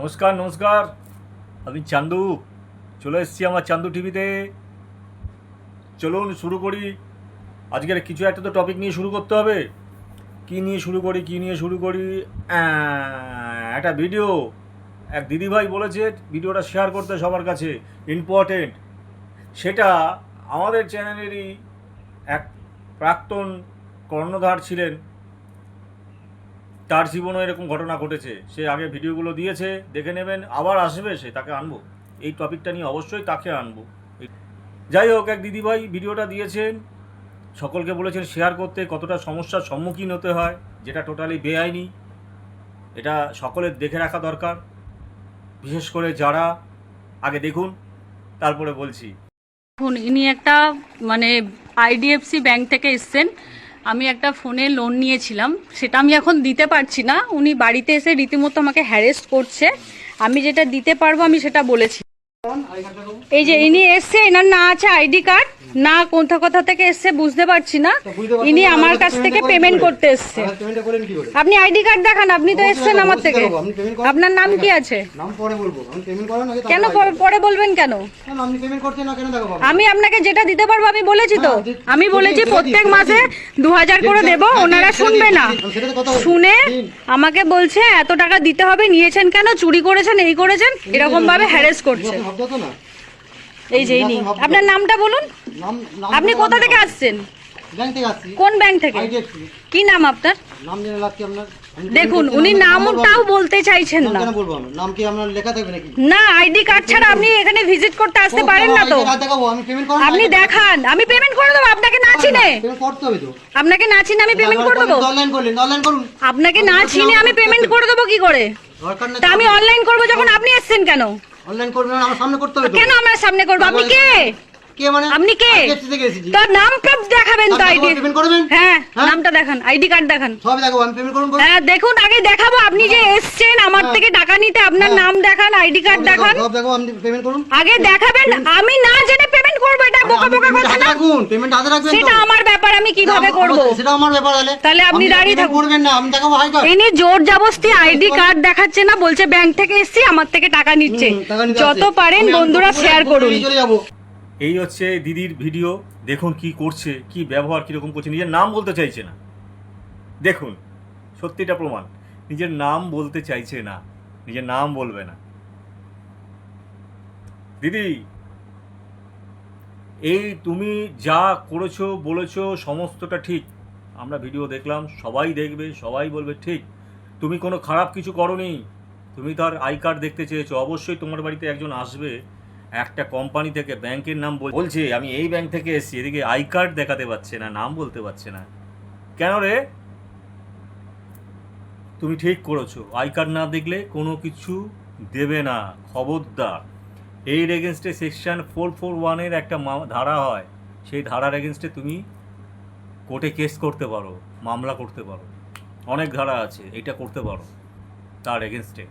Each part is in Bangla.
নমস্কার নমস্কার। আমি চান্দু। চলে এসেছি আমার চান্দু টিভিতে। চলুন, শুরু করি। আজকের কিছু একটা তো টপিক নিয়ে শুরু করতে হবে। কি নিয়ে শুরু করি, কি নিয়ে শুরু করি? একটা ভিডিও এক দিদিভাই বলেছে ভিডিওটা শেয়ার করতে সবার কাছে। ইম্পর্টেন্ট সেটা আমাদের চ্যানেলেরই এক প্রাক্তন কর্ণধার ছিলেন তার জীবনে এরকম ঘটনা ঘটেছে। সে আগে ভিডিওগুলো দিয়েছে, দেখে নেবেন, আবার আসবে সে, তাকে আনব। এই টপিকটা নিয়ে অবশ্যই তাকে আনব। যাই হোক, এক দিদিভাই ভিডিওটা দিয়েছেন। সকলকে বলেছেন শেয়ার করতে কতটা সমস্যার সম্মুখীন হতে হয়, যেটা টোটালি বেআইনি। এটা সকলের দেখে রাখা দরকার। বিশেষ করে যারা, আগে দেখুন, তারপরে বলছি। ইনি একটা মানে আইডিএফসি ব্যাংক থেকে এসছেন। আমি একটা ফোনে লোন নিয়েছিলাম, সেটা আমি এখন দিতে পারছি না। উনি বাড়িতে এসে রীতিমতো আমাকে হ্যারেস্ট করছে। আমি যেটা দিতে পারব, আমি সেটা বলেছি। এই যে ইনি এসছে, এনার না আছে আইডি কার্ড। না কোথা কোথা থেকে এসছে বুঝতে পারছি না। ইনি আমার কাছ থেকে পেমেন্ট করতে এসছে। আপনি আইডি কার্ড দেখান আপনি তো এসছেন আমার থেকে। আপনার নাম কি আছে? কেন পরে বলবেন কেন? আমি আপনাকে যেটা দিতে পারব আমি বলেছি তো। হ্যাঁ, আমি বলেছি প্রত্যেক মাসে দু হাজার করে দেব ওনারা শুনবে না। শুনে আমাকে বলছে এত টাকা দিতে হবে নিয়েছেন কেন? চুরি করেছেন এই করেছেন? এরকম ভাবে হ্যারেস করছে আপনি ভাবতে হতো না এই যে ইনি আপনার নামটা বলুন। আপনি কোথা থেকে আসছেন? কোন ব্যাংক থেকে? কি নাম আপনার? দেখুন উনি নাম- নাম নামটাও বলতে চাইছেন না। না আইডি কার্ড ছাড়া আপনি এখানে ভিজিট করতে আসতে পারেন না তো। আপনি দেখান আমি পেমেন্ট করে দেবো আপনাকে না চিনে। আপনাকে না চিনে আমি পেমেন্ট করে দেবো? আপনাকে না চিনে আমি পেমেন্ট করে দেবো কি করে? তা আমি অনলাইন করব যখন আপনি এসেছেন কেন? অনলাইন করবেন আমার সামনে করতে হবে কেন আমার সামনে করব? আপনি কে? কে মানে? আপনি কে? তার নাম দেখাবেন তো আইডি পেমেন্ট করবেন? হ্যাঁ হ্যাঁ? নামটা দেখান আইডি কার্ড দেখান। সব দেখাবো আমি পেমেন্ট করুন হ্যাঁ দেখুন আগে দেখাবো আপনি যে এসছেন আমার হ্যাঁ। থেকে টাকা নিতে আপনার হ্যাঁ। নাম দেখান আইডি কার্ড দেখান। সব দেখাবো আপনি পেমেন্ট করুন। আগে দেখাবেন আমি না জেনে করব এটা বোকা বোকা কথা না? রাখুন পেমেন্ট হাতে রাখবেন সেটা আমার ব্যাপার আমি কীভাবে করব? সেটা আমার ব্যাপার হলে তাহলে আপনি দাঁড়িয়ে থাকুন। করবেন না আমি দেখাবো হাই জোর জবস্তি আইডি কার্ড দেখাচ্ছে না বলছে ব্যাংক থেকে এসছি আমার থেকে টাকা নিচ্ছে। যত পারেন বন্ধুরা শেয়ার করুন। এই হচ্ছে দিদির ভিডিও দেখুন কি করছে কি ব্যবহার কীরকম করছে নিজের নাম বলতে চাইছে না। দেখুন সত্যিটা প্রমাণ নিজের নাম বলতে চাইছে না নিজের নাম বলবে না। দিদি এই তুমি যা করেছ, বলেছ, সমস্তটা ঠিক। আমরা ভিডিও দেখলাম, সবাই দেখবে, সবাই বলবে, ঠিক, তুমি কোনো খারাপ কিছু করনি। তুমি তার আই কার্ড দেখতে চেয়েছো। অবশ্যই তোমার বাড়িতে একজন আসবে, একটা কোম্পানি থেকে, ব্যাংকের নাম বলছে, আমি এই ব্যাংক থেকে এসেছি, এদিকে আই কার্ড দেখাতে পারছে না, নাম বলতে পারছে না। কেন রে? তুমি ঠিক করেছ। আই কার্ড না দেখলে কোনো কিছু দেবে না, খবরদার। এর এগেনস্টে সেকশন ফোর ফোর ওয়ানের একটা ধারা হয়। সেই ধারার এগেনস্টে তুমি কোর্টে কেস করতে পারো, মামলা করতে পারো। অনেক ধারা আছে এটা করতে পারো, তার এগেনস্টে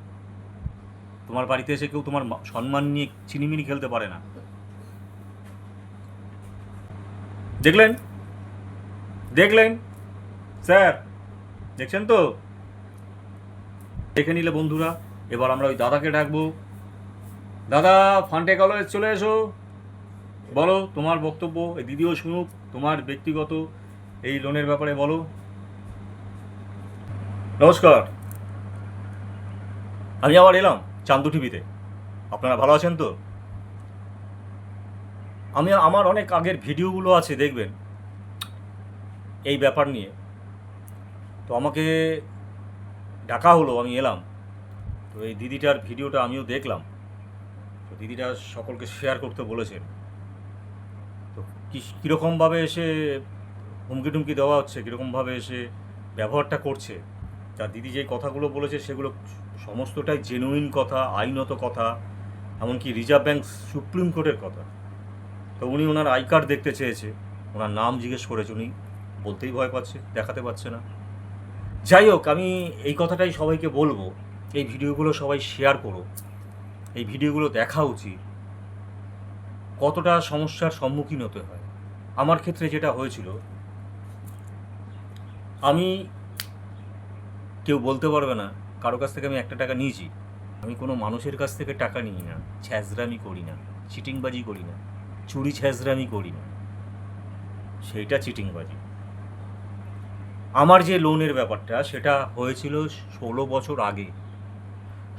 তোমার বাড়িতে এসে কেউ তোমার সম্মান নিয়ে চিনিমিনি খেলতে পারে না। দেখলেন? দেখলেন? স্যার, দেখছেন তো? দেখে নিলে বন্ধুরা, এবার আমরা ওই দাদাকে ডাকবো। দাদা ফান্টে কলেজ চলে এসো। বলো, তোমার বক্তব্য, এই দিদিও শুনুক, তোমার ব্যক্তিগত এই লোনের ব্যাপারে বলো। নমস্কার। আমি আবার এলাম চান্দু টিভিতে। আপনারা ভালো আছেন তো? আমি, আমার অনেক আগের ভিডিওগুলো আছে, দেখবেন। এই ব্যাপার নিয়ে। তো আমাকে ডাকা হলো, আমি এলাম। তো এই দিদিটার ভিডিওটা আমিও দেখলাম। তো দিদিটা সকলকে শেয়ার করতে বলেছেন। তো কি, কীরকমভাবে এসে হুমকি টুমকি দেওয়া হচ্ছে? কীরকমভাবে এসে ব্যবহারটা করছে? তা দিদি যে কথাগুলো বলেছে, সেগুলো সমস্তটাই জেনুইন কথা, আইনত কথা, এমনকি রিজার্ভ ব্যাংক সুপ্রিম কোর্টের কথা। তো উনি ওনার আই কার্ড দেখতে চেয়েছে, ওনার নাম জিজ্ঞেস করেছে উনি, বলতেই ভয় পাচ্ছে, দেখাতে পারছে না। যাই হোক, আমি এই কথাটাই সবাইকে বলব, এই ভিডিওগুলো সবাই শেয়ার করো। এই ভিডিওগুলো দেখা উচিত। কতটা সমস্যার সম্মুখীন হতে হয়। আমার ক্ষেত্রে যেটা হয়েছিল, আমি কেউ বলতে পারবে না, কারও কাছ থেকে আমি একটা টাকা নিয়েছি। আমি কোনো মানুষের কাছ থেকে টাকা নিই না, ছ্যাঁচড়ামি করি না, চিটিংবাজি করি না, চুরি ছ্যাঁচড়ামি করি না। সেইটা চিটিংবাজি। আমার যে লোনের ব্যাপারটা, সেটা হয়েছিল ষোলো বছর আগে।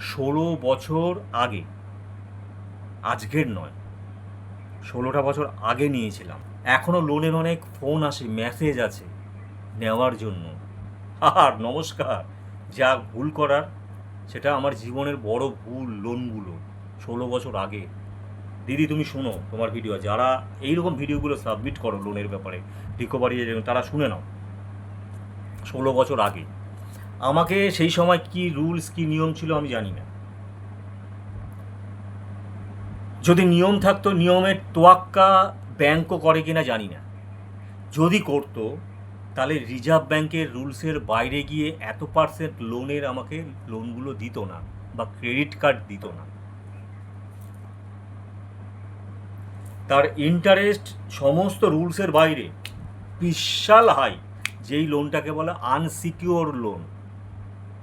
ষোলো বছর আগে, আজকের নয়, ষোলোটা বছর আগে নিয়েছিলাম। এখনও লোনের অনেক ফোন আসে মেসেজ আছে নেওয়ার জন্য। আর নমস্কার, যা ভুল করার, সেটা আমার জীবনের বড় ভুল লোনগুলো ষোলো বছর আগে। দিদি, তুমি শোনো তোমার ভিডিও যারা এইরকম ভিডিওগুলো সাবমিট করো লোনের ব্যাপারে রিকভারি তারা শুনে নাও। ষোলো বছর আগে। আমাকে সেই সময় কি রুলস, কি নিয়ম ছিল আমি জানি না। যদি নিয়ম থাকতো, নিয়মের তোয়াক্কা ব্যাংকও করে কিনা জানি না। যদি করতো, তাহলে রিজার্ভ ব্যাংকের রুলসের বাইরে গিয়ে এত পার্সেন্ট লোনের আমাকে লোনগুলো দিত না বা ক্রেডিট কার্ড দিত না। তার ইন্টারেস্ট সমস্ত রুলসের বাইরে। বিশাল হাই, যেই লোনটাকে বলে আনসিকিওর লোন।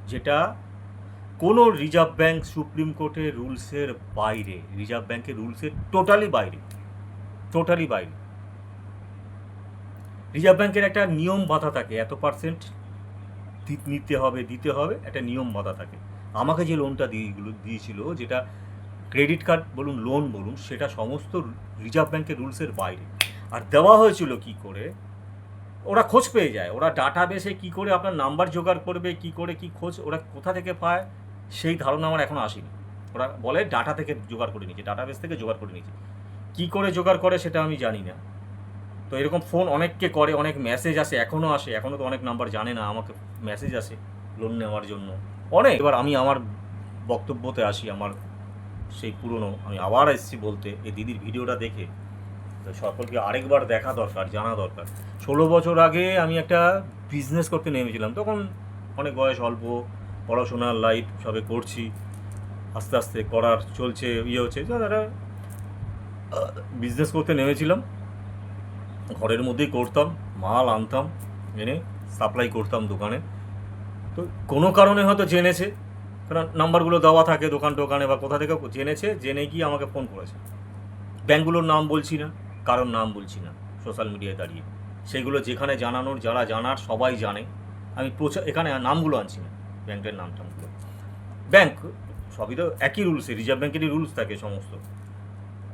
যেটা কোনো রিজার্ভ ব্যাংক সুপ্রিম কোর্টের রুলসের বাইরে, রিজার্ভ ব্যাংকের রুলসের টোটালি বাইরে টোটালি বাইরে। রিজার্ভ ব্যাংকের একটা নিয়ম বাধা থাকে, এত পার্সেন্ট নিতে হবে, দিতে হবে, একটা নিয়ম বাধা থাকে। আমাকে যে লোনটা দিয়েগুলো দিয়েছিল, যেটা ক্রেডিট কার্ড বলুন লোন বলুন, সেটা সমস্ত রিজার্ভ ব্যাংকের রুলসের বাইরে। আর দেওয়া হয়েছিল কি করে? ওরা খোঁজ পেয়ে যায়। ওরা ডাটা বেসে কী করে আপনার নাম্বার জোগাড় করবে, কি করে কি খোঁজ, ওরা কোথা থেকে পায়, সেই ধারণা আমার এখনও আসেনি। ওরা বলে ডাটা থেকে জোগাড় করে নিয়েছে, ডাটাবেস থেকে জোগাড় করে নিয়েছে। কী করে জোগাড় করে সেটা আমি জানি না। তো এরকম ফোন অনেককে করে, অনেক মেসেজ আসে এখনও আসে এখনও তো অনেক নাম্বার জানে না, আমাকে মেসেজ আসে লোন নেওয়ার জন্য। অনেক। এবার আমি আমার বক্তব্যতে আসি, আমার সেই পুরনো, আমি আবার এসেছি বলতে, এই দিদির ভিডিওটা দেখে। সকলকে আরেকবার দেখা দরকার, জানা দরকার। ষোলো বছর আগে আমি একটা বিজনেস করতে নেমেছিলাম। তখন অনেক বয়স, অল্প, পড়াশোনার লাইফ সবে করছি। আস্তে আস্তে করার চলছে ইয়ে হচ্ছে। তারা বিজনেস করতে নেমেছিলাম। ঘরের মধ্যেই করতাম, মাল আনতাম, এনে সাপ্লাই করতাম দোকানে। তো কোনো কারণে হয়তো জেনেছে, কারণ নাম্বারগুলো দেওয়া থাকে দোকান টোকানে বা কোথা থেকে জেনেছে, জেনে গিয়ে আমাকে ফোন করেছে। ব্যাঙ্কগুলোর নাম বলছি না। কারোর নাম বলছি না সোশ্যাল মিডিয়ায় দাঁড়িয়ে। সেগুলো যেখানে জানানোর, যারা জানার, সবাই জানে। আমি প্রচার এখানে নামগুলো আনছি না, ব্যাংকের নাম টামগুলো। ব্যাংক, সবই তো একই রুলসে রিজার্ভ ব্যাংকেরই রুলস থাকে সমস্ত।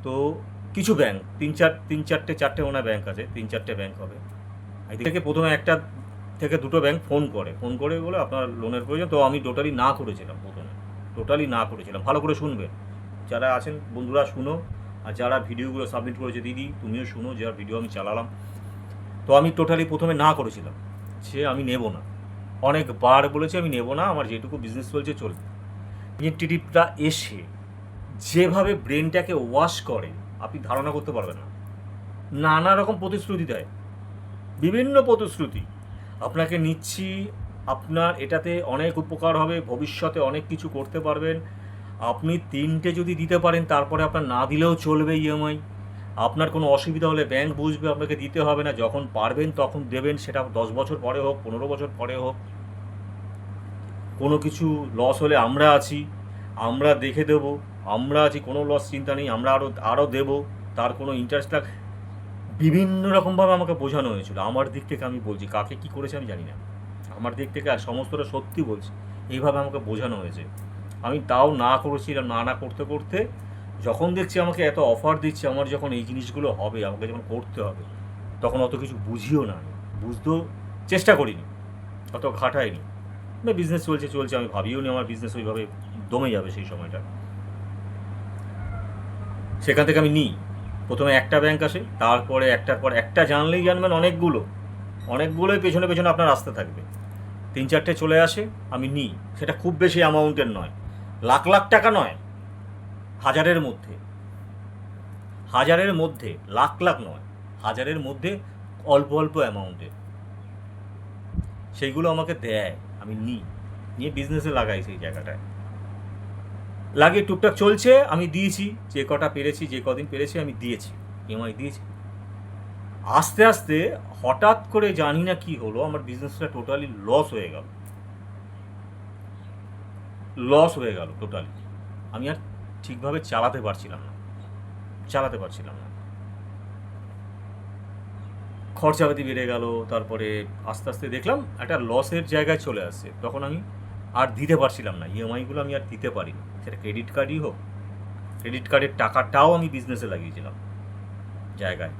তো কিছু ব্যাংক তিন চার, তিন চারটে চারটে ওনার ব্যাংক আছে, তিন চারটে ব্যাংক হবে। থেকে প্রথমে একটা থেকে দুটো ব্যাংক ফোন করে। ফোন করে বলে আপনার লোনের প্রয়োজন, তো আমি টোটালি না করেছিলাম প্রথমে। টোটালি না করেছিলাম। ভালো করে শুনবেন। যারা আছেন, বন্ধুরা শুনো। আর যারা ভিডিওগুলো সাবমিট করেছে, দিদি, তুমিও শুনো যার ভিডিও আমি চালালাম। তো আমি টোটালি প্রথমে না করেছিলাম। সে আমি নেব না। অনেকবার বলেছি, আমি নেব না, আমার যেটুকু বিজনেস চলছে, চলবে। টিটিপটা এসে যেভাবে ব্রেনটাকে ওয়াশ করে, আপনি ধারণা করতে পারবেন না। নানা রকম প্রতিশ্রুতি দেয়। বিভিন্ন প্রতিশ্রুতি। আপনাকে নিচ্ছি, আপনার এটাতে অনেক উপকার হবে, ভবিষ্যতে অনেক কিছু করতে পারবেন। আপনি তিনটে যদি দিতে পারেন, তারপরে আপনার না দিলেও চলবে ইএমআই আপনার কোনো অসুবিধা হলে ব্যাংক বুঝবে, আপনাকে দিতে হবে না। যখন পারবেন তখন দেবেন, সেটা দশ বছর পরে হোক, পনেরো বছর পরে হোক। কোনো কিছু লস হলে আমরা আছি, আমরা দেখে দেব। আমরা আছি, কোনো লস চিন্তা নেই, আমরা আরও আরও দেবো। তার কোনো ইন্টারেস্ট বিভিন্ন রকমভাবে আমাকে বোঝানো হয়েছিল। আমার দিক থেকে আমি বলছি, কাকে কি করেছে আমি জানি না। আমার দিক থেকে আর সমস্তটা সত্যি বলছি। এইভাবে আমাকে বোঝানো হয়েছে। আমি তাও না করেছিলাম না না করতে করতে যখন দেখছি আমাকে এত অফার দিচ্ছে, আমার যখন এই জিনিসগুলো হবে, আমাকে যখন করতে হবে, তখন অত কিছু বুঝিও না বুঝতেও চেষ্টা করিনি, অত ঘাটাইনি। না বিজনেস চলছে চলছে, আমি ভাবিও নি, আমার বিজনেস ওইভাবে দমে যাবে সেই সময়টা। সেখান থেকে আমি নিই। প্রথমে একটা ব্যাংক আসে, তারপরে একটার পর একটা জানলেই জানবেন অনেকগুলো। অনেকগুলোই পেছনে পেছনে আপনার আসতে থাকবে। তিন, চারটে চলে আসে, আমি নিই। সেটা খুব বেশি অ্যামাউন্টের নয়। লাখ লাখ টাকা নয়, হাজারের মধ্যে। হাজারের মধ্যে, লাখ লাখ নয়, হাজারের মধ্যে অল্প অল্প অ্যামাউন্টের সেইগুলো আমাকে দেয়, আমি নিই, নিয়ে বিজনেসে লাগাই সেই জায়গাটায়। লাগিয়ে টুকটাক চলছে, আমি দিয়েছি, যে কটা পেরেছি, যে কদিন পেরেছি, আমি দিয়েছি ইএমআই দিয়েছি। আস্তে আস্তে হঠাৎ করে জানি না কি হলো, আমার বিজনেসটা টোটালি লস হয়ে গেল। লস হয়ে গেল টোটালি আমি আর ঠিকভাবে চালাতে পারছিলাম না। চালাতে পারছিলাম না। খরচাপাতি বেড়ে গেল, তারপরে আস্তে আস্তে দেখলাম একটা লসের জায়গায় চলে আসছে। তখন আমি আর দিতে পারছিলাম না। ইএমআইগুলো আমি আর দিতে পারিনি। সেটা ক্রেডিট কার্ডই হোক ক্রেডিট কার্ডের টাকাটাও আমি বিজনেসে লাগিয়েছিলাম জায়গায়।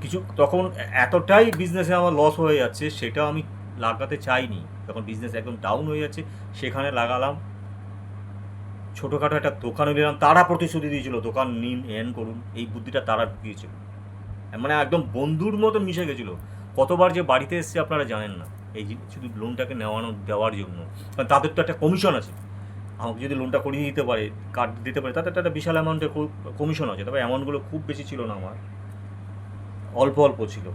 কিছু তখন এতটাই বিজনেসে আমার লস হয়ে যাচ্ছে, সেটাও আমি লাগাতে চাইনি। যখন বিজনেস একদম ডাউন হয়ে যাচ্ছে, সেখানে লাগালাম। ছোটোখাটো একটা দোকানে নিলাম, তারা প্রতিশ্রুতি দিয়েছিল, দোকান নিন, এন করুন। এই বুদ্ধিটা তারা ঢুকিয়েছিল মানে একদম বন্ধুর মতো মিশে গেছিল। কতবার যে বাড়িতে এসছে আপনারা জানেন না। এই শুধু লোনটাকে নেওয়ানো, দেওয়ার জন্য। কারণ তাদের তো একটা কমিশন আছে। আমাকে যদি লোনটা করিয়ে দিতে পারে কার্ড দিতে পারে, তাদের একটা বিশাল অ্যামাউন্টের কমিশন আছে। তবে অ্যামাউন্টগুলো খুব বেশি ছিল না আমার। অল্প অল্প ছিল।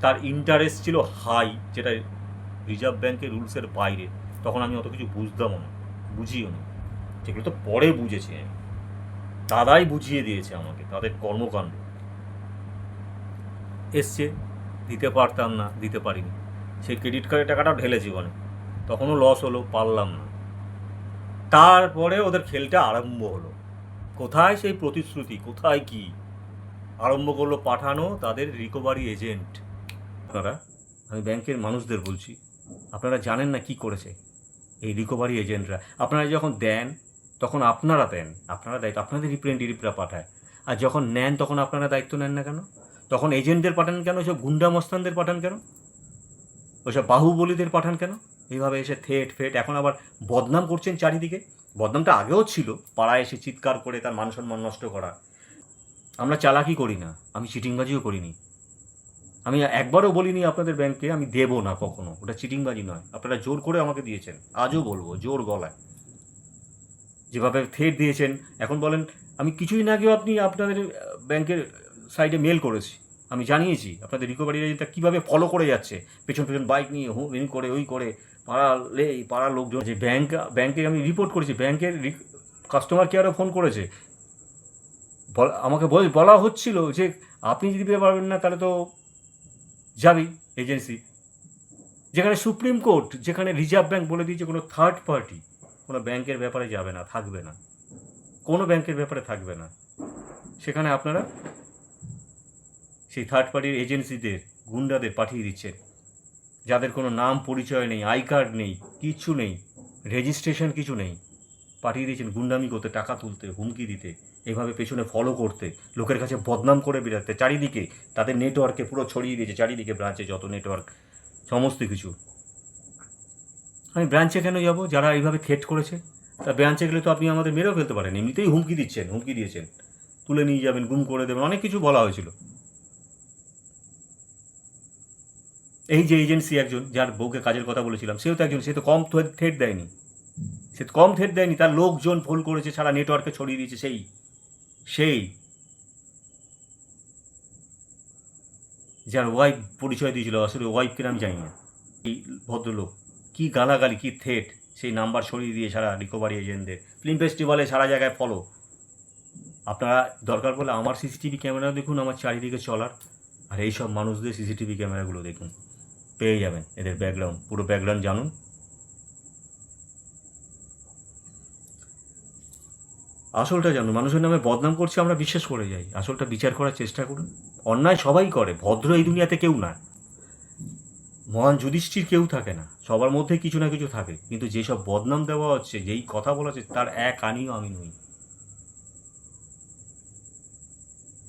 তার ইন্টারেস্ট ছিল হাই যেটা রিজার্ভ ব্যাংকের রুলসের বাইরে, তখন আমি অত কিছু বুঝতামও না, বুঝিও না। সেগুলো তো পরে বুঝেছি। আমি দাদাই বুঝিয়ে দিয়েছে আমাকে, তাদের কর্মকাণ্ড। এসছে, দিতে পারতাম না, দিতে পারিনি। সেই ক্রেডিট কার্ডের টাকাটাও ঢেলে জীবনে। তখনও লস হলো, পারলাম না। তারপরে ওদের খেলটা আরম্ভ হলো। কোথায় সেই প্রতিশ্রুতি, কোথায় কি? আরম্ভ করল পাঠানো তাদের রিকভারি এজেন্ট আপনারা আমি ব্যাংকের মানুষদের বলছি। আপনারা জানেন না কি করেছে এই রিকভারি এজেন্টরা আপনারা যখন দেন, তখন আপনারা দেন। আপনারা দায়িত্ব আপনাদের রিপ্রেজেন্টেটিভরা পাঠায়। আর যখন নেন, তখন আপনারা দায়িত্ব নেন না কেন? তখন এজেন্টদের পাঠান কেন? ওসব গুন্ডা মস্তানদের পাঠান কেন? ওসব বাহুবলীদের পাঠান কেন? এইভাবে এসে থেট ফেট, এখন আবার বদনাম করছেন চারিদিকে। বদনামটা আগেও ছিল, পাড়ায় এসে চিৎকার করে তার মান সম্মান নষ্ট করা। আমরা চালাকি করি না, আমি চিটিংবাজিও করিনি। আমি একবারও বলিনি আপনাদের ব্যাংকে আমি দেবো না কখনো। ওটা চিটিংবাজি নয়। আপনারা জোর করে আমাকে দিয়েছেন। আজও বলব, জোর গলায়। যেভাবে থেট দিয়েছেন, এখন বলেন, আমি কিছুই না আগেও আপনি আপনাদের ব্যাংকের সাইডে মেল করেছি। আমি জানিয়েছি, আপনাদের রিকভারি এজেন্টটা কীভাবে ফলো করে যাচ্ছে। পেছন পেছন বাইক নিয়ে, হু ইন করে, ওই করে পাড়া লে পাড়ার লোকজন, যে ব্যাংক ব্যাংকে আমি রিপোর্ট করেছি, ব্যাংকের কাস্টমার কেয়ারও ফোন করেছে। আমাকে বলা হচ্ছিল যে, আপনি যদি দিতে পারবেন না, তাহলে তো যাবি এজেন্সি, যেখানে সুপ্রিম কোর্ট, যেখানে রিজার্ভ ব্যাংক বলে দিয়েছে কোনো থার্ড পার্টি কোনো ব্যাংকের ব্যাপারে যাবে না, থাকবে না। কোনো ব্যাংকের ব্যাপারে থাকবে না। সেখানে আপনারা সেই থার্ড পার্টির এজেন্সিদের, গুন্ডাদের পাঠিয়ে দিচ্ছেন। যাদের কোনো নাম, পরিচয় নেই, আই কার্ড নেই কিচ্ছু নেই, রেজিস্ট্রেশন কিছু নেই। পাঠিয়ে দিয়েছেন গুন্ডামি করতে, টাকা তুলতে, হুমকি দিতে, এভাবে পেছনে ফলো করতে, লোকের কাছে বদনাম করে বেরাতে চারিদিকে তাদের নেটওয়ার্কে পুরো ছড়িয়ে দিয়েছে, চারিদিকে ব্রাঞ্চে যত নেটওয়ার্ক সমস্ত কিছু। আমি ব্রাঞ্চে কেন যাব? যারা এইভাবে থেট করেছে, তা ব্রাঞ্চে গেলে তো আপনি আমাদের মেরেও ফেলতে পারেন, এমনিতেই হুমকি দিচ্ছেন, হুমকি দিয়েছেন। তুলে নিয়ে যাবেন, গুম করে দেবেন, অনেক কিছু বলা হয়েছিল। এই যে এজেন্সি একজন, যার বউকে কাজের কথা বলেছিলাম, সেও তো একজন, সে তো কম থেট দেয়নি। সে কম থেট দেয়নি, তার লোকজন ফোন করেছে, সারা নেটওয়ার্কে ছড়িয়ে দিয়েছে, সেই সেই। যার ওয়াইফ পরিচয় দিয়েছিল, আসলে ওয়াইফকে আমি জানি না। এই ভদ্রলোক, কি গালাগালি, কি থেট সেই নাম্বার সরিয়ে দিয়ে সারা রিকভারি এজেন্টদের ফিল্ম ফেস্টিভ্যালে সারা জায়গায় ফলো আপনারা দরকার পড়লে আমার সিসিটিভি ক্যামেরা দেখুন, আমার চারিদিকে চলার। আর এই সব মানুষদের সিসিটিভি ক্যামেরাগুলো দেখুন। পেয়ে যাবেন এদের ব্যাকগ্রাউন্ড পুরো ব্যাকগ্রাউন্ড জানুন। আসলটা জানুন, মানুষের নামে বদনাম করছে আমরা বিশ্বাস করে যাই। আসলটা বিচার করার চেষ্টা করুন। অন্যায় সবাই করে, ভদ্র এই দুনিয়াতে কেউ না। মহান যুধিষ্ঠির কেউ থাকে না, সবার মধ্যে কিছু না কিছু থাকে। কিন্তু যেসব বদনাম দেওয়া হচ্ছে, যেই কথা বলা হচ্ছে, তার এক আনিও আমি নই।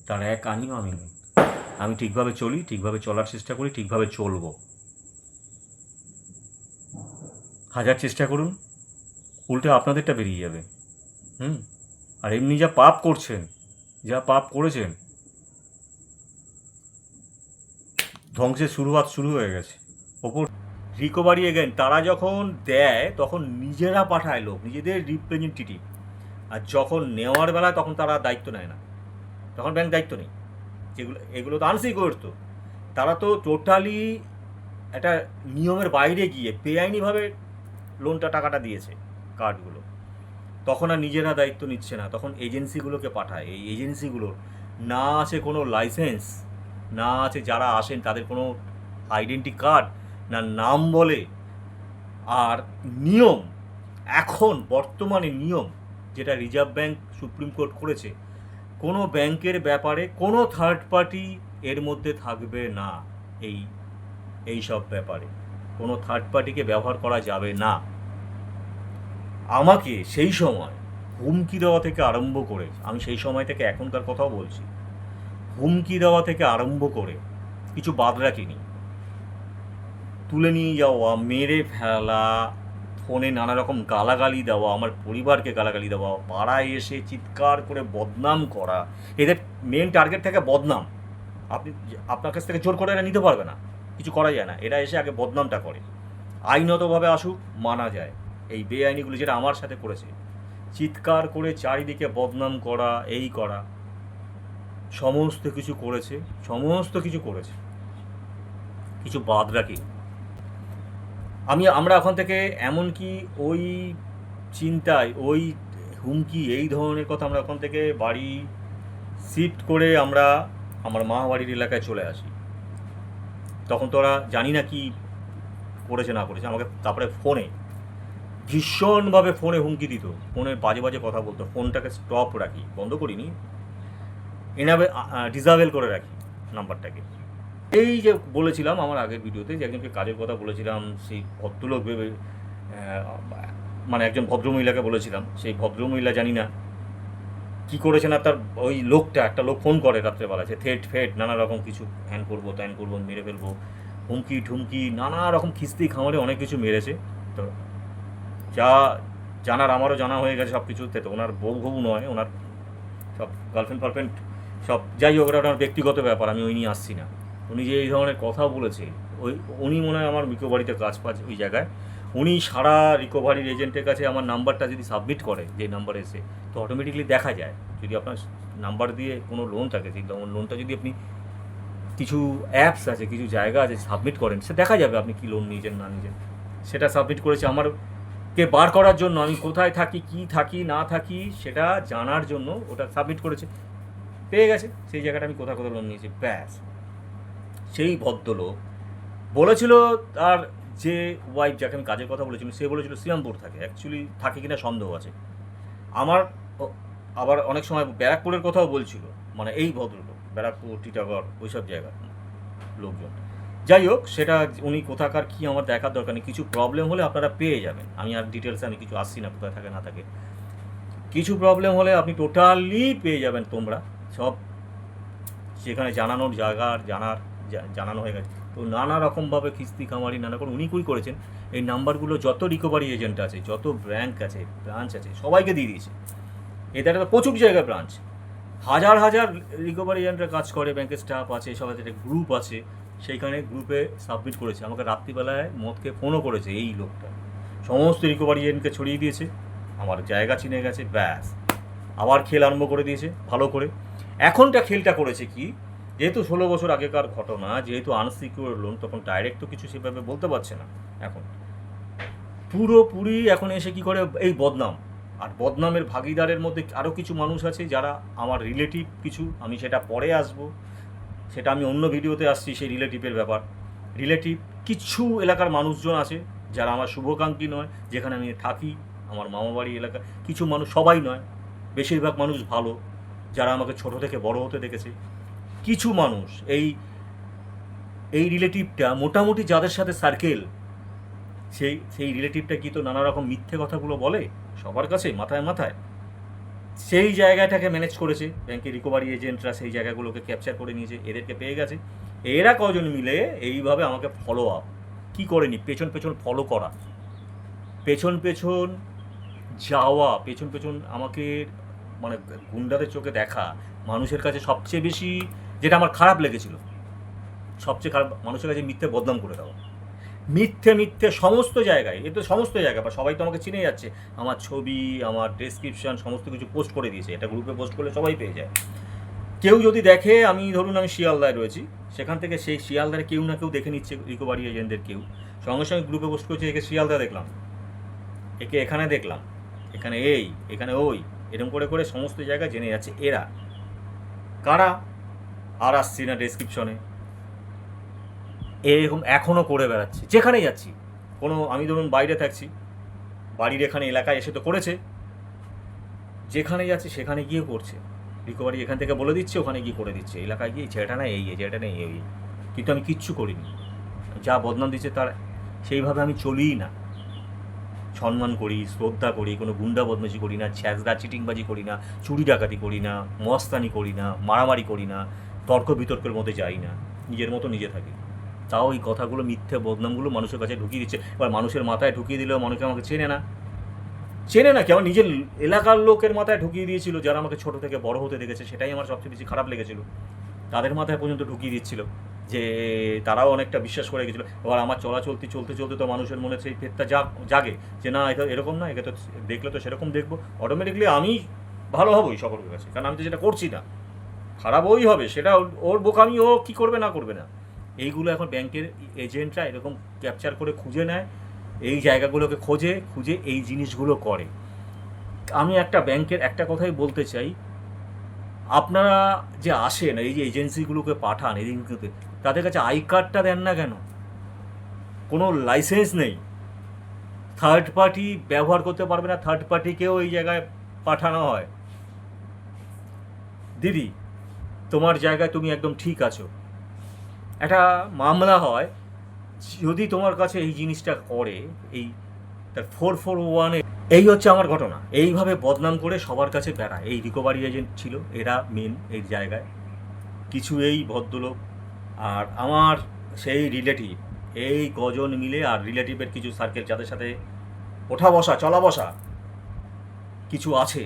তার এক আনিও আমি নই। আমি ঠিকভাবে চলি, ঠিকভাবে চলার চেষ্টা করি, ঠিকভাবে চলবো। হাজার চেষ্টা করুন, উল্টে আপনাদেরটা বেরিয়ে যাবে। হুম? আর এমনি যা পাপ করছেন, যা পাপ করেছেন, ধ্বংসের শুরুয়াত শুরু হয়ে গেছে। ওপর রিকভারি এগেন তারা যখন দেয়, তখন নিজেরা পাঠায় লোক, নিজেদের রিপ্রেজেন্টেটিভ আর যখন নেওয়ার বেলায় তখন তারা দায়িত্ব নেয় না। তখন ব্যাংক দায়িত্ব নেই। যেগুলো, এগুলো তো আনসিকিউর তো। তারা তো টোটালি একটা নিয়মের বাইরে গিয়ে বেআইনিভাবে লোনটা টাকাটা দিয়েছে কার্ডগুলো তখন আর নিজেরা দায়িত্ব নিচ্ছে না। তখন এজেন্সিগুলোকে পাঠায়। এই এজেন্সিগুলোর না আছে কোনো লাইসেন্স, না আছে যারা আসেন তাদের কোনো আইডেন্টি কার্ড, না নাম বলে। আর নিয়ম, এখন বর্তমানে নিয়ম যেটা রিজার্ভ ব্যাংক, সুপ্রিম কোর্ট করেছে, কোনো ব্যাংকের ব্যাপারে কোনো থার্ড পার্টি এর মধ্যে থাকবে না এই এই সব ব্যাপারে। কোনো থার্ড পার্টিকে ব্যবহার করা যাবে না। আমাকে সেই সময় হুমকি দেওয়া থেকে আরম্ভ করে, আমি সেই সময় থেকে এখনকার কথাও বলছি, হুমকি দেওয়া থেকে আরম্ভ করে কিছু বাদ রাখিনি। তুলে নিয়ে যাওয়া, মেরে ফেলা, ফোনে নানা রকম গালাগালি দেওয়া, আমার পরিবারকে গালাগালি দেওয়া, পাড়ায় এসে চিৎকার করে বদনাম করা, এদের মেন টার্গেট থাকে বদনাম। আপনি আপনার কাছ থেকে জোর করে এরা নিতে পারবে না, কিছু করা যায় না, এরা এসে আগে বদনামটা করে। আইনতভাবে আসুক, মানা যায়। এই বেআইনিগুলো যেটা আমার সাথে করেছে। চিৎকার করে চারিদিকে বদনাম করা, এই করা। সমস্ত কিছু করেছে, সমস্ত কিছু করেছে। কিছু বাদ রাখি। আমি, আমরা এখন থেকে এমনকি ওই চিন্তায়, ওই হুমকি, এই ধরনের কথা আমরা এখন থেকে বাড়ি শিফট করে আমরা আমার মা বাড়ির এলাকায় চলে আসি। তখন তো ওরা জানি না কি করেছে, না করেছে। আমাকে তারপরে ফোনে ভীষণভাবে ফোনে হুমকি দিত। ফোনে বাজে বাজে কথা বলতো। ফোনটাকে স্টপ রাখি। বন্ধ করিনি। এনাবে ডিজাবেল করে রাখি নাম্বারটাকে। এই যে বলেছিলাম আমার আগের ভিডিওতে যে একজনকে কাজের কথা বলেছিলাম, সেই ভদ্রলোক ভেবে মানে একজন ভদ্রমহিলাকে বলেছিলাম, সেই ভদ্রমহিলা জানি না কি করেছে না তার ওই লোকটা, একটা লোক ফোন করে রাত্রেবেলা, যে থেট ফেট, নানা রকম কিছু, হ্যান করব, ত্যান করব, মেরে ফেলব হুমকি ঠুমকি নানা রকম খিস্তি খামারে অনেক কিছু মেরেছে। তো যা জানার আমারও জানা হয়ে গেছে সব কিছুতে তো। ওনার বউ বউ নয়, ওনার সব গার্লফ্রেন্ড ফার্লফ্রেন্ড সব যাই হোক ওটা ওনার ব্যক্তিগত ব্যাপার, আমি ওই নিয়ে আসছি না। উনি যে এই ধরনের কথা বলেছে, ওই, উনি মনে হয় আমার রিকোভারিতে কাজ পাজ ওই জায়গায়। উনি সারা রিকোভারির এজেন্টের কাছে আমার নাম্বারটা যদি সাবমিট করে, যে নাম্বার এসে, তো অটোমেটিকলি দেখা যায়। যদি আপনার নাম্বার দিয়ে কোনো লোন থাকে, সেই লোনটা যদি আপনি কিছু অ্যাপস আছে, কিছু জায়গা আছে সাবমিট করেন, সে দেখা যাবে আপনি কি লোন নিয়েছেন, না নিয়েছেন। সেটা সাবমিট করেছে আমার কে বার করার জন্য, আমি কোথায় থাকি, কি থাকি, না থাকি, সেটা জানার জন্য ওটা সাবমিট করেছে। পেয়ে গেছে, সেই জায়গাটা আমি কোথায় কোথায় লোন নিয়েছি? ব্যাস। সেই ভদ্রলোক বলেছিল, তার যে ওয়াইফ যাকে আমি কাজের কথা বলেছিলাম, সে বলেছিল, শ্রীরামপুর থাকে। অ্যাকচুয়ালি থাকে কিনা সন্দেহ আছে। আমার আবার অনেক সময় ব্যারাকপুরের কথাও বলছিল মানে এই ভদ্রলোক, ব্যারাকপুর, টিটাগড়, ওইসব জায়গার লোকজন। যাই হোক, সেটা উনি কোথাকার, কি আমার দেখার দরকার নেই। কিছু প্রবলেম হলে আপনারা পেয়ে যাবেন। আমি আর ডিটেলসে আমি কিছু আসছি না, কোথায় থাকে না থাকে। কিছু প্রবলেম হলে আপনি টোটালি পেয়ে যাবেন তোমরা। সব সেখানে জানানোর জায়গার জানার জানানো হয়ে গেছে। তো নানা রকমভাবে কিস্তি কামারি, নানা করে উনি কই করেছেন? এই নাম্বারগুলো যত রিকভারি এজেন্ট আছে, যত ব্যাংক আছে ব্রাঞ্চ আছে, সবাইকে দিয়ে দিয়েছে। এদের একটা প্রচুর জায়গায় ব্রাঞ্চ হাজার হাজার রিকভারি এজেন্টরা কাজ করে ব্যাংকের স্টাফ আছে সবাই একটা গ্রুপ আছে। সেইখানে গ্রুপে সাবমিট করেছে। আমাকে রাত্রিবেলায় মদকে ফোনও করেছে এই লোকটা। সমস্ত রিকভারি এজেন্টকে ছড়িয়ে দিয়েছে। আমার জায়গা চিনে গেছে, ব্যাস। আবার খেল আরম্ভ করে দিয়েছে, ভালো করে। এখনটা খেলটা করেছে কি? যেহেতু ষোলো বছর আগেকার ঘটনা, যেহেতু আনসিকিউর লোন তখন ডাইরেক্ট তো কিছু সেভাবে বলতে পারছে না এখন। পুরোপুরি এখন এসে কি করে? এই বদনাম। আর বদনামের ভাগিদারের মধ্যে আরও কিছু মানুষ আছে যারা আমার রিলেটিভ কিছু, আমি সেটা পরে আসব। সেটা আমি অন্য ভিডিওতে আসছি, সেই রিলেটিভের ব্যাপার। রিলেটিভ, কিছু এলাকার মানুষজন আছে যারা আমার শুভকাঙ্ক্ষী নয়, যেখানে আমি থাকি, আমার মামাবাড়ি এলাকা, কিছু মানুষ, সবাই নয়, বেশিরভাগ মানুষ ভালো, যারা আমাকে ছোট থেকে বড় হতে দেখেছে। কিছু মানুষ, এই এই রিলেটিভটা মোটামুটি যাদের সাথে সার্কেল সেই সেই রিলেটিভটা কি তো নানা রকম মিথ্যে কথাগুলো বলে সবার কাছে, মাথায় মাথায়? সেই জায়গাটাকে ম্যানেজ করেছে। ব্যাংকের রিকভারি এজেন্টরা সেই জায়গাগুলোকে ক্যাপচার করে নিয়েছে, এদেরকে পেয়ে গেছে। এরা কজন মিলে এইভাবে আমাকে ফলো আপ কী করেনি পেছন পেছন ফলো করা। পেছন পেছন যাওয়া, পেছন পেছন আমাকে মানে গুন্ডাদের চোখে দেখা, মানুষের কাছে সবচেয়ে বেশি যেটা আমার খারাপ লেগেছিল, সবচেয়ে খারাপ, মানুষের কাছে মিথ্যে বদনাম করে দেওয়া। মিথ্যে মিথ্যে সমস্ত জায়গায়, এ তো সমস্ত জায়গায়, বা সবাই তো আমাকে চিনে যাচ্ছে, আমার ছবি, আমার ডেসক্রিপশন সমস্ত কিছু পোস্ট করে দিয়েছে, এটা গ্রুপে পোস্ট করলে সবাই পেয়ে যায়। কেউ যদি দেখে, আমি ধরুন আমি শিয়ালদায় রয়েছি, সেখান থেকে সেই শিয়ালদারে কেউ না কেউ দেখে নিচ্ছে রিকভারি এজেন্টদের কেউ। সঙ্গে সঙ্গে গ্রুপে পোস্ট করছে, একে শিয়ালদা দেখলাম, একে এখানে দেখলাম, এখানে এই, এখানে ওই এরকম করে করে সমস্ত জায়গায় জেনে যাচ্ছে এরা। কারা? আর আসছি না ডেসক্রিপশনে এরকম এখনও করে বেড়াচ্ছি। যেখানেই যাচ্ছি, কোনো, আমি ধরুন বাইরে থাকছি, বাড়ির এখানে এলাকায় এসে তো করেছে যেখানে যাচ্ছে সেখানে গিয়ে করছে। রিকভারি এখান থেকে বলে দিচ্ছে, ওখানে গিয়ে করে দিচ্ছে। এলাকায় গিয়ে, ছেলেটা না এই ছেলেটা নেই, এই। কিন্তু আমি কিচ্ছু করিনি। যা বদনাম দিচ্ছে তার, সেইভাবে আমি চলিই না। সম্মান করি, শ্রদ্ধা করি, কোনো গুন্ডা বদমাশি করি না ছ্যাঁচড়া চিটিংবাজি করি না, চুরি ডাকাতি করি না, মস্তানি করি না, মারামারি করি না, তর্ক বিতর্কের মধ্যে যাই না। নিজের মতো নিজে থাকি। তাও এই কথাগুলো, মিথ্যে বদনামগুলো মানুষের কাছে ঢুকিয়ে দিচ্ছে। এবার মানুষের মাথায় ঢুকিয়ে দিলেও মানুষকে আমাকে চেনে না। চেনে না কি? আমার নিজের এলাকার লোকের মাথায় ঢুকিয়ে দিয়েছিল, যারা আমাকে ছোট থেকে বড় হতে দেখেছে, সেটাই আমার সবচেয়ে বেশি খারাপ লেগেছিল। তাদের মাথায় পর্যন্ত ঢুকিয়ে দিচ্ছিল যে তারাও অনেকটা বিশ্বাস করে গেছিল। এবার আমার চলাচলতি চলতে চলতে তো মানুষের মনে সেই ফেরটা জাগ, জাগে যে না, এটা এরকম না, একে তো দেখলে তো সেরকম দেখব। অটোমেটিকলি আমি ভালো হবই সকলের কাছে, কারণ আমি তো যেটা করছি না। খারাপ ওই হবে, সেটা ওর বোকামি ও কী করবে, না করবে না। এইগুলো এখন ব্যাংকের এজেন্টরা এরকম ক্যাপচার করে খুঁজে নেয়, এই জায়গাগুলোকে খোঁজে, খুঁজে এই জিনিসগুলো করে। আমি একটা ব্যাংকের একটা কথাই বলতে চাই। আপনারা যে আসেন, এই যে এজেন্সিগুলোকে পাঠান এজেন্সিগুলোতে তাদের কাছে আই কার্ডটা দেন না কেন? কোনো লাইসেন্স নেই। থার্ড পার্টি ব্যবহার করতে পারবে না, থার্ড পার্টিকেও এই জায়গায় পাঠানো হয়। দিদি, তোমার জায়গায় তুমি একদম ঠিক আছো। একটা মামলা হয়, যদি তোমার কাছে এই জিনিসটা করে, এই তার ফোর ফোর ওয়ানে এই হচ্ছে আমার ঘটনা। এইভাবে বদনাম করে সবার কাছে বেড়ায় এই রিকভারি এজেন্ট ছিল, এরা মেন এই জায়গায়। কিছু এই ভদ্রলোক আর আমার সেই রিলেটিভ এই কজন মিলে আর রিলেটিভের কিছু সার্কেল যাদের সাথে ওঠা বসা, চলা বসা কিছু আছে।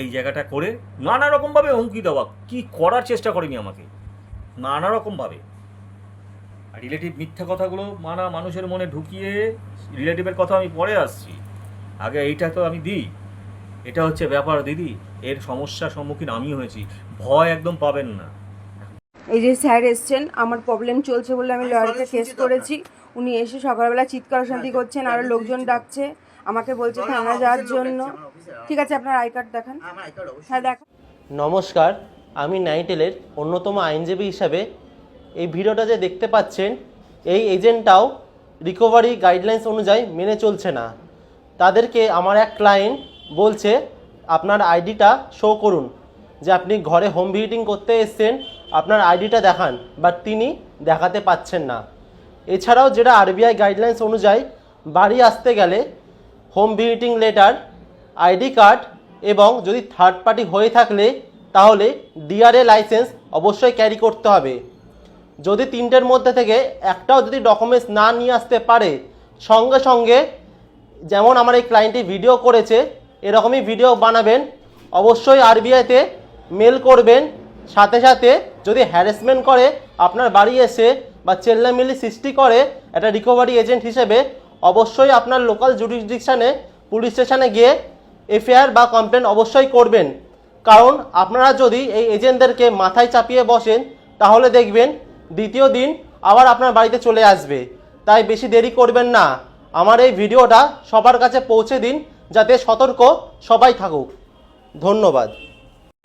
এই জায়গাটা করে নানা রকমভাবে হুমকি দেওয়া। কি করার চেষ্টা করেনি আমাকে? নানা রকমভাবে আর রিলেটিভ মিথ্যা কথাগুলো মানা মানুষের মনে ঢুকিয়ে রিলেটিভের কথা আমি পরে আসছি। আগে এইটা তো আমি দিই। এটা হচ্ছে ব্যাপার দিদি এর সমস্যার সম্মুখীন আমি হয়েছি। ভয় একদম পাবেন না। এই যে স্যার এসছেন আমার প্রবলেম চলছে বলে আমি লয়ারকে কেস করেছি। উনি এসে সকালবেলা চিৎকার শান্তি করছেন আরও লোকজন ডাকছে আমাকে বলছে থানা যাওয়ার জন্য। ঠিক আছে আপনার আই কার্ড দেখান। হ্যাঁ দেখান নমস্কার। আমি নাইটেলের অন্যতম আইনজীবী হিসাবে এই ভিডিওটা যে দেখতে পাচ্ছেন, এই এজেন্টটাও রিকভারি গাইডলাইন্স অনুযায়ী মেনে চলছে না। তাদেরকে আমার এক ক্লায়েন্ট বলছে, আপনার আইডিটা শো করুন। যে আপনি ঘরে হোম ভিজিটিং করতে এসছেন, আপনার আইডিটা দেখান। বাট তিনি দেখাতে পাচ্ছেন না। এছাড়াও যেটা আরবিআই গাইডলাইন্স অনুযায়ী বাড়ি আসতে গেলে home visiting letter ID card এবং যদি থার্ড পার্টি হয়ে থাকলে তাহলে ডিআরএ লাইসেন্স অবশ্যই ক্যারি করতে হবে। যদি তিনটের মধ্যে থেকে একটাও যদি ডকুমেন্টস না নিয়ে আসতে পারে, সঙ্গে সঙ্গে যেমন আমার এই ক্লায়েন্টটি ভিডিও করেছে, এরকমই ভিডিও বানাবেন। অবশ্যই আরবিআইতে মেল করবেন। সাথে সাথে যদি হ্যারাসমেন্ট করে, আপনার বাড়ি এসে বা চেল্লামিল্লি সৃষ্টি করে একটা রিকভারি এজেন্ট হিসেবে, অবশ্যই আপনার লোকাল জুডিসডিকশানে পুলিশ স্টেশনে গিয়ে এফআইআর বা কমপ্লেন অবশ্যই করবেন। কারণ আপনারা যদি এই এজেন্টদেরকে মাথায় চাপিয়ে বসেন, তাহলে দেখবেন দ্বিতীয় দিন আবার আপনার বাড়িতে চলে আসবে। তাই বেশি দেরি করবেন না। আমার এই ভিডিওটা সবার কাছে পৌঁছে দিন, যাতে সতর্ক সবাই থাকুক। ধন্যবাদ।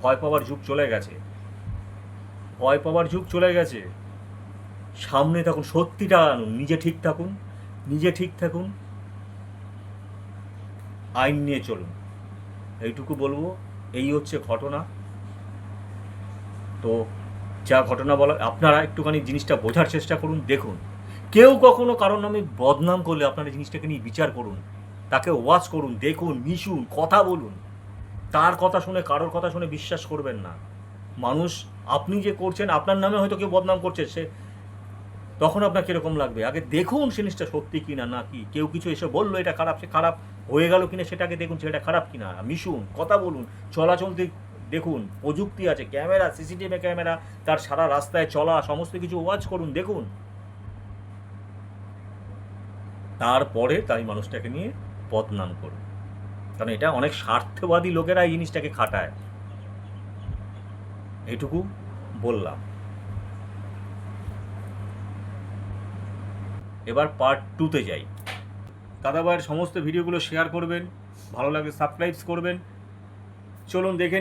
ভয় পাওয়ার যুগ চলে গেছে। ভয় পাওয়ার যুগ চলে গেছে। সামনে থাকুন, সত্যিটা আনুন, নিজে ঠিক থাকুন, নিজে ঠিক থাকুন। আইন নিয়ে চলুন। এইটুকু বলব। এই হচ্ছে ঘটনা। তো যা ঘটনা বলা, আপনারা একটুখানি জিনিসটা বোঝার চেষ্টা করুন, দেখুন। কেউ কখনো কারণ নামে বদনাম করলে আপনারা জিনিসটাকে নিয়ে বিচার করুন, তাকে ওয়াচ করুন, দেখুন, মিশুন, কথা বলুন। তার কথা শুনে কারোর কথা শুনে বিশ্বাস করবেন না। মানুষ, আপনি যে করছেন, আপনার নামে হয়তো কেউ বদনাম করছে, সে তখন আপনার কীরকম লাগবে? আগে দেখুন জিনিসটা সত্যি কি না না কি? কেউ কিছু এসে বলল, এটা খারাপ, সে খারাপ। হয়ে গেল কিনা সেটাকে দেখুন সেটা খারাপ কিনা? মিশুন, কথা বলুন, চলাচল দেখুন, প্রযুক্তি আছে, ক্যামেরা, সিসিটিভি ক্যামেরা, তার সারা রাস্তায় চলা, সমস্ত কিছু ওয়াচ করুন, দেখুন। তারপরে তাই মানুষটাকে নিয়ে বদনাম করুন। কারণ এটা অনেক স্বার্থবাদী লোকেরা এই জিনিসটাকে খাটায়। এইটুকু বললাম। এবার পার্ট টুতে যাই। দাদাভাইয়ের সমস্ত ভিডিওগুলো শেয়ার করবেন ভালো লাগে সাবস্ক্রাইবস করবেন। চলুন দেখে